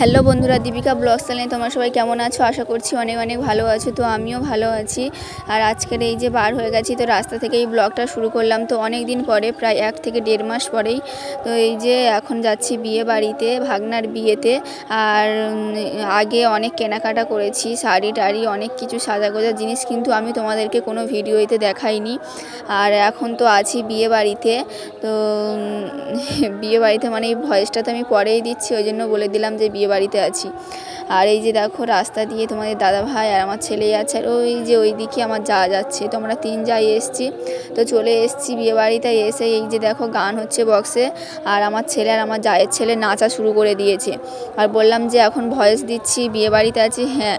Hello বন্ধুরা, Deepika blog চ্যানেলে তোমরা সবাই কেমন আছো? আশা করছি অনেক অনেক ভালো আছো, তো আমিও ভালো আছি। আর আজকের এই যে বার হয়ে গেছি, তো রাস্তা থেকে এই ব্লগটা শুরু করলাম। তো অনেক দিন পরে, প্রায় এক থেকে দেড় মাস পরেই, তো এই যে এখন যাচ্ছি বিয়ে বাড়িতে, ভাগনার বিয়েতে। আর আগে অনেক কেনাকাটা করেছি, শাড়ি টাড়ি, অনেক কিছু সাজা গোজা জিনিস, কিন্তু আমি তোমাদেরকে কোনো ভিডিওতে দেখাইনি। আর এখন তো আছি বিয়ে বাড়িতে, তো বিয়ে বাড়িতে মানে এই ভয়েসটা তো আমি পরেই দিচ্ছি, ওই জন্য বলে দিলাম যে বিয়ে বাড়িতে আছি। আর এই যে দেখো, রাস্তা দিয়ে তোমাদের দাদা ভাই আর আমার ছেলে আছে, আর ওই যে ওই দিকে আমার যা যাচ্ছে। তো আমরা তিন যাই এসছি, তো চলে এসছি বিয়ে বাড়িতে এসে এই যে দেখো, গান হচ্ছে বক্সে আর আমার ছেলে আর আমার জায়ের ছেলে নাচা শুরু করে দিয়েছে। আর বললাম যে এখন ভয়েস দিচ্ছি বিয়ে বাড়িতে আছি হ্যাঁ।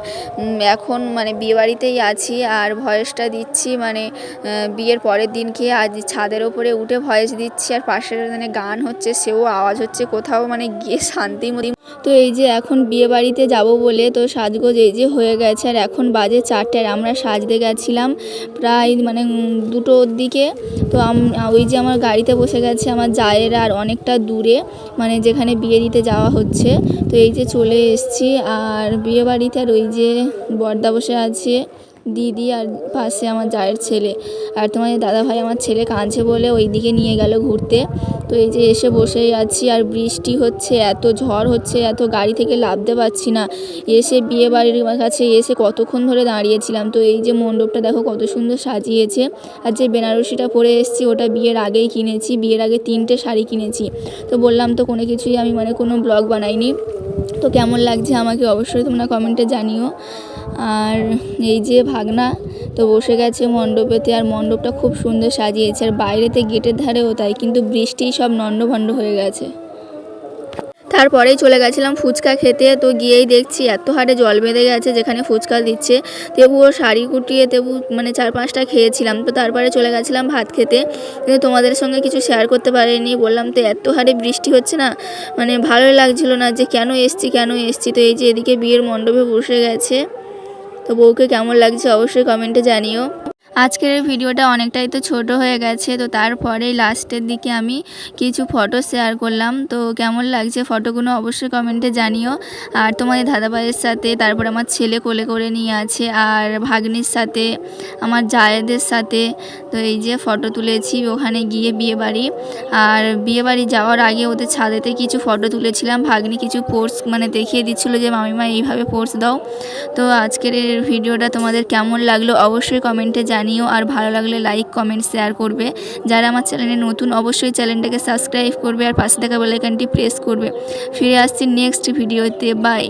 এখন মানে বিয়ে বাড়িতেই আছি আর ভয়েসটা দিচ্ছি মানে বিয়ের পরের দিনকে আজ ছাদের ওপরে উঠে ভয়েস দিচ্ছি। আর পাশের মানে গান হচ্ছে, সেও আওয়াজ হচ্ছে, কোথাও মানে গিয়ে শান্তি তো এই যে এখন বিয়ে বাড়িতে যাব বলে তো সাজগোজ এই যে হয়ে গেছে আর এখন বাজে চারটে আর আমরা সাজতে গেছিলাম প্রায় মানে দুটোর দিকে। তো ওই যে আমার গাড়িতে বসে গেছে আমার জায়ের আর অনেকটা দূরে মানে যেখানে বিয়ে দিতে যাওয়া হচ্ছে। তো এই যে চলে এসছি আর বিয়ে বাড়িতে আর ওই যে বর্দা বসে আছে। দিদি আর পাশে আমার জায়ের ছেলে আর তোমাদের দাদা ভাই আমার ছেলে কাঁদছে বলে ওই দিকে নিয়ে গেল ঘুরতে। তো এই যে এসে বসেই আছি আর বৃষ্টি হচ্ছে, এত ঝড় হচ্ছে, এত গাড়ি থেকে লাভতে পারছি না। এসে বিয়ে বাড়ির কাছে এসে কতক্ষণ ধরে দাঁড়িয়েছিলাম। তো এই যে মণ্ডপটা দেখো কত সুন্দর সাজিয়েছে। আর যে বেনারসিটা পরে এসেছি ওটা বিয়ের আগেই কিনেছি, বিয়ের আগে তিনটে শাড়ি কিনেছি। তো বললাম তো কোনো কিছুই আমি মানে কোনো ব্লগ বানাইনি। তো কেমন লাগছে আমাকে অবশ্যই তোমরা কমেন্টে জানিও। আর এই যে ভাগনা। তো বসে গেছে মণ্ডপেতে আর মণ্ডপটা খুব সুন্দর সাজিয়েছে। আর বাইরেতে গেটের ধারেও তাই, কিন্তু বৃষ্টি সব নন্ডভণ্ড হয়ে গেছে। তারপরেই চলে গেছিলাম ফুচকা খেতে। তো গিয়েই দেখছি, এত হারে জল বেঁধে গেছে যেখানে ফুচকা দিচ্ছে। তেবুও শাড়ি কুটিয়ে তেবু মানে চার পাঁচটা খেয়েছিলাম। তো তারপরে চলে গেছিলাম ভাত খেতে। কিন্তু তোমাদের সঙ্গে কিছু শেয়ার করতে পারিনি। বললাম, তো এত হারে বৃষ্টি হচ্ছে না? মানে ভালোই লাগছিল না যে কেন এসছি কেন এসছি? তো এই যে এদিকে বিয়ের মণ্ডপে বসে গেছে। তো বউকে কেমন লাগছে অবশ্যই কমেন্টে জানিও। আজকের এই ভিডিওটা অনেকটাই তো ছোট হয়ে গেছে, তো তারপরে লাস্টের দিকে আমি কিছু ফটো শেয়ার করলাম। তো কেমন লাগছে ফটোগুলো অবশ্যই কমেন্টে জানিও। আর তোমাদের দাদাভাইয়ের সাথে, তারপর আমার ছেলে কোলে করে নিয়ে আছে, আর ভাগ্নির সাথে, আমার জায়েদের সাথে। তো এই যে ফটো তুলেছি, ওখানে গিয়ে বিয়ে বাড়ি আর বিয়ে বাড়ি যাওয়ার আগে ওদের ছাদেতে কিছু ফটো তুলেছিলাম। ভাগ্নি কিছু পোর্স মানে দেখিয়ে দিচ্ছিল যে, মামিমা, এইভাবে পোর্স দাও। তো আজকের ভিডিওটা তোমাদের কেমন লাগল অবশ্যই কমেন্টে জানিও আর ভালো লাগলে লাইক কমেন্ট শেয়ার করবে। যারা আমার চ্যানেলে নতুন, অবশ্যই চ্যানেলটাকে সাবস্ক্রাইব করবে আর পাশে থাকা বেলাইকানটি প্রেস করবে। ফিরে আসছি নেক্সট ভিডিওতে বাই